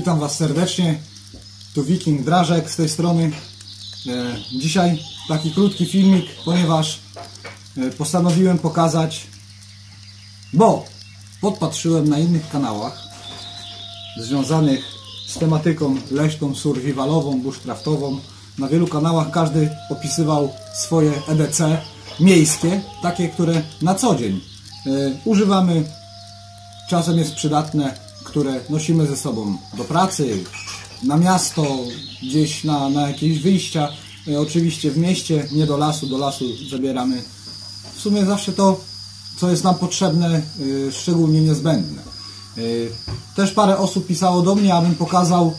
Witam Was serdecznie. Tu Wiking Drażek z tej strony. E, Dzisiaj taki krótki filmik, ponieważ e, postanowiłem pokazać, bo podpatrzyłem na innych kanałach związanych z tematyką leśną, survivalową, bushcraftową. Na wielu kanałach każdy opisywał swoje EDC miejskie, takie, które na co dzień e, używamy czasem jest przydatne, które nosimy ze sobą do pracy, na miasto, gdzieś na, na jakieś wyjścia. E, Oczywiście w mieście, nie do lasu, do lasu zabieramy w sumie zawsze to, co jest nam potrzebne, y, szczególnie niezbędne. Y, Też parę osób pisało do mnie, abym pokazał,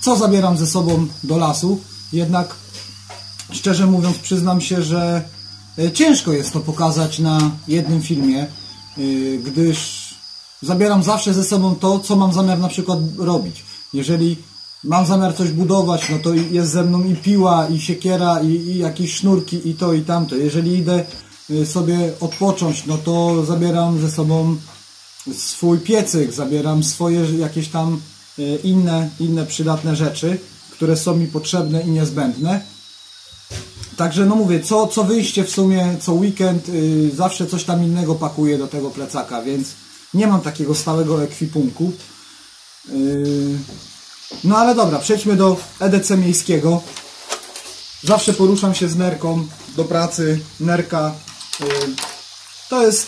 co zabieram ze sobą do lasu. Jednak szczerze mówiąc, przyznam się, że e, ciężko jest to pokazać na jednym filmie, gdyż zabieram zawsze ze sobą to, co mam zamiar na przykład robić. Jeżeli mam zamiar coś budować, no to jest ze mną i piła, i siekiera, i, i jakieś sznurki, i to, i tamto. Jeżeli idę y, sobie odpocząć, no to zabieram ze sobą swój piecyk, zabieram swoje jakieś tam y, inne, inne przydatne rzeczy, które są mi potrzebne i niezbędne. Także no mówię, co, co wyjście w sumie, co weekend, y, zawsze coś tam innego pakuję do tego plecaka, więc nie mam takiego stałego ekwipunku. Yy, no ale dobra, przejdźmy do EDC miejskiego. Zawsze poruszam się z nerką do pracy. Nerka yy, to jest,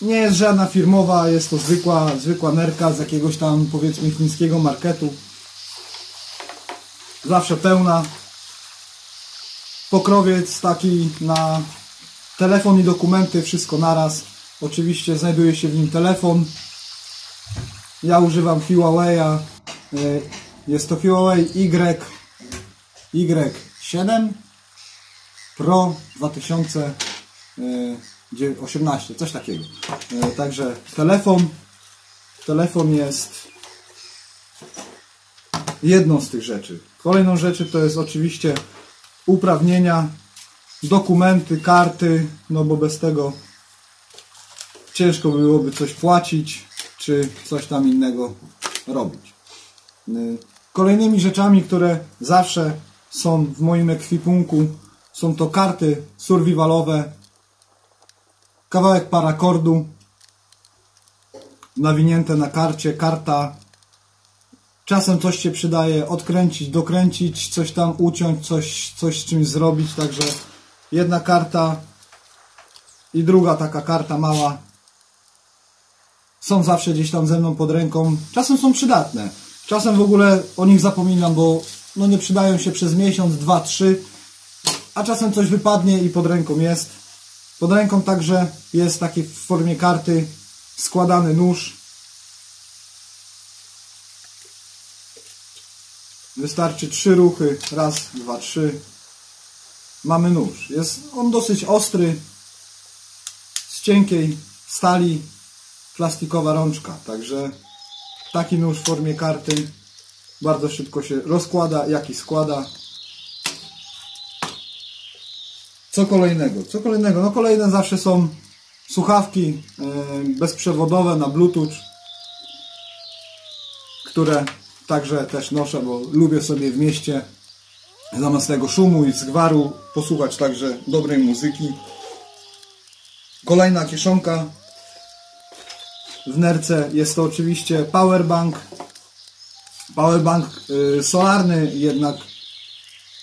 nie jest żadna firmowa, jest to zwykła, zwykła nerka z jakiegoś tam powiedzmy chińskiego marketu. Zawsze pełna. Pokrowiec taki na telefon i dokumenty, wszystko naraz. Oczywiście znajduje się w nim telefon. Ja używam Huawei'a. y, Jest to Huawei Y Y7 Pro 2018, coś takiego. Y, Także telefon. Telefon jest jedną z tych rzeczy. Kolejną rzeczy to jest oczywiście uprawnienia, dokumenty, karty, no bo bez tego ciężko byłoby coś płacić, czy coś tam innego robić. Y, Kolejnymi rzeczami, które zawsze są w moim ekwipunku, są to karty survivalowe, kawałek parakordu, nawinięte na karcie, karta. Czasem coś się przydaje odkręcić, dokręcić, coś tam uciąć, coś, coś z czymś zrobić, także jedna karta i druga taka karta mała są zawsze gdzieś tam ze mną pod ręką. Czasem są przydatne. Czasem w ogóle o nich zapominam, bo no nie przydają się przez miesiąc, dwa, trzy. A czasem coś wypadnie i pod ręką jest. Pod ręką także jest taki w formie karty składany nóż. Wystarczy trzy ruchy. Raz, dwa, trzy. Mamy nóż. Jest on dosyć ostry. Z cienkiej stali plastikowa rączka. Także taki nóż w formie karty bardzo szybko się rozkłada, jak i składa. Co kolejnego? Co kolejnego? No kolejne zawsze są słuchawki yy, bezprzewodowe na bluetooth, które także też noszę, bo lubię sobie w mieście zamiast tego szumu i zgwaru posłuchać także dobrej muzyki. Kolejna kieszonka w nerce jest to oczywiście powerbank. Powerbank y, solarny, jednak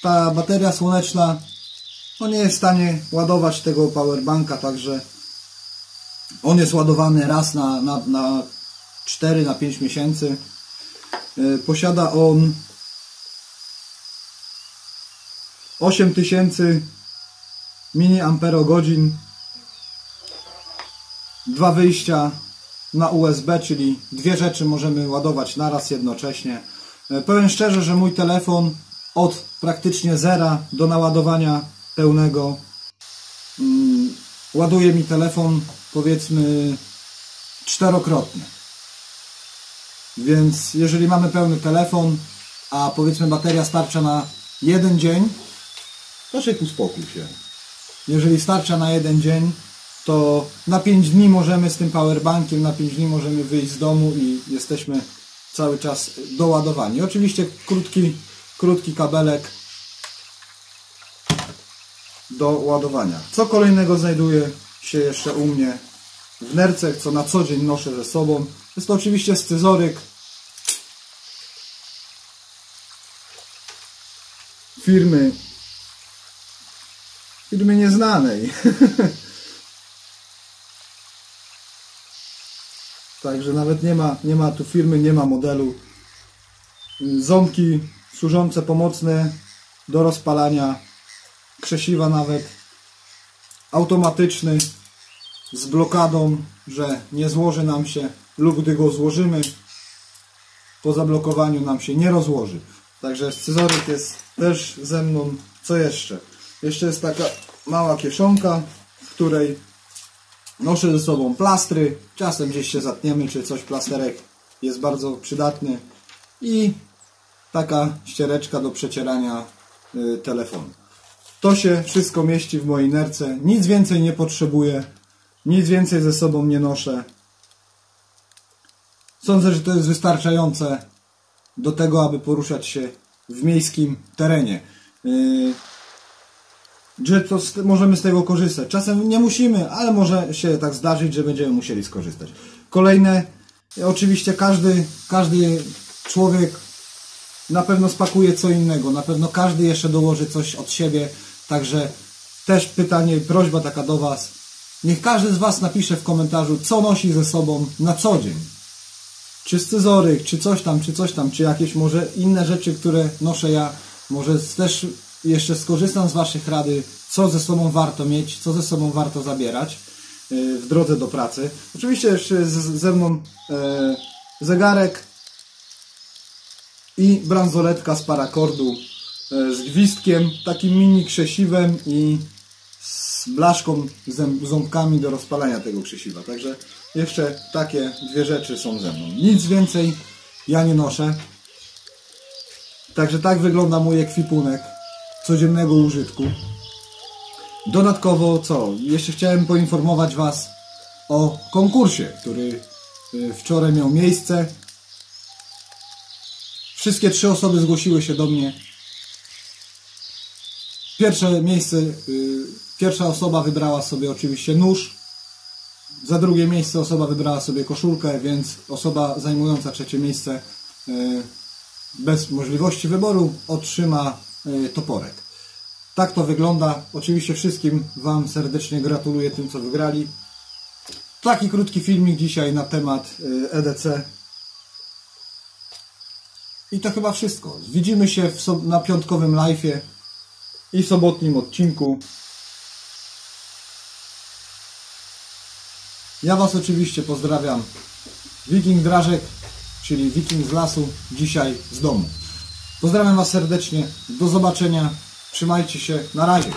ta bateria słoneczna no nie jest w stanie ładować tego powerbanka, także On jest ładowany raz na, na, na 4 na 5 miesięcy. E, Posiada on 8000 mAh dwa wyjścia na USB, czyli dwie rzeczy możemy ładować naraz jednocześnie. E, Powiem szczerze, że mój telefon od praktycznie zera do naładowania pełnego mm, ładuje mi telefon powiedzmy czterokrotnie. Więc jeżeli mamy pełny telefon, a powiedzmy bateria starcza na jeden dzień, proszę uspokój się. Jeżeli starcza na jeden dzień, to na 5 dni możemy z tym powerbankiem, na 5 dni możemy wyjść z domu i jesteśmy cały czas doładowani. Oczywiście krótki, krótki kabelek do ładowania. Co kolejnego znajduje się jeszcze u mnie w nerce, co na co dzień noszę ze sobą. Jest to oczywiście scyzoryk firmy firmy nieznanej. Także nawet nie ma, nie ma tu firmy, nie ma modelu. Ząbki służące pomocne do rozpalania krzesiwa nawet. Automatyczny z blokadą, że nie złoży nam się lub gdy go złożymy po zablokowaniu nam się nie rozłoży. Także scyzoryk jest też ze mną. Co jeszcze? Jeszcze jest taka mała kieszonka, w której noszę ze sobą plastry. Czasem gdzieś się zatniemy, czy coś plasterek jest bardzo przydatny. I taka ściereczka do przecierania y, telefonu. To się wszystko mieści w mojej nerce. Nic więcej nie potrzebuję. Nic więcej ze sobą nie noszę. Sądzę, że to jest wystarczające do tego, aby poruszać się w miejskim terenie. Że to z, możemy z tego korzystać. Czasem nie musimy, ale może się tak zdarzyć, że będziemy musieli skorzystać. Kolejne, oczywiście każdy, każdy człowiek na pewno spakuje co innego, na pewno każdy jeszcze dołoży coś od siebie, także też pytanie, prośba taka do Was. Niech każdy z Was napisze w komentarzu, co nosi ze sobą na co dzień. Czy scyzoryk, czy coś tam, czy coś tam, czy jakieś może inne rzeczy, które noszę ja. Może też jeszcze skorzystam z Waszych rady, co ze sobą warto mieć, co ze sobą warto zabierać yy, w drodze do pracy. Oczywiście jeszcze z- ze mną e, zegarek i bransoletka z parakordu e, z gwizdkiem, takim mini krzesiwem i z blaszką, zęb- ząbkami do rozpalania tego krzesiwa. Także jeszcze takie dwie rzeczy są ze mną. Nic więcej ja nie noszę. Także tak wygląda mój ekwipunek codziennego użytku. Dodatkowo co? Jeszcze chciałem poinformować Was o konkursie, który y, wczoraj miał miejsce. Wszystkie trzy osoby zgłosiły się do mnie. Pierwsze miejsce, y, pierwsza osoba wybrała sobie oczywiście nóż. Za drugie miejsce osoba wybrała sobie koszulkę, więc osoba zajmująca trzecie miejsce y, bez możliwości wyboru otrzyma toporek. Tak to wygląda. Oczywiście wszystkim Wam serdecznie gratuluję tym, co wygrali. Taki krótki filmik dzisiaj na temat EDC. I to chyba wszystko. Widzimy się na piątkowym live'ie i sobotnim odcinku. Ja Was oczywiście pozdrawiam. Wiking Drażek, czyli Wiking z lasu, dzisiaj z domu. Pozdrawiam Was serdecznie. Do zobaczenia. Trzymajcie się. Na razie.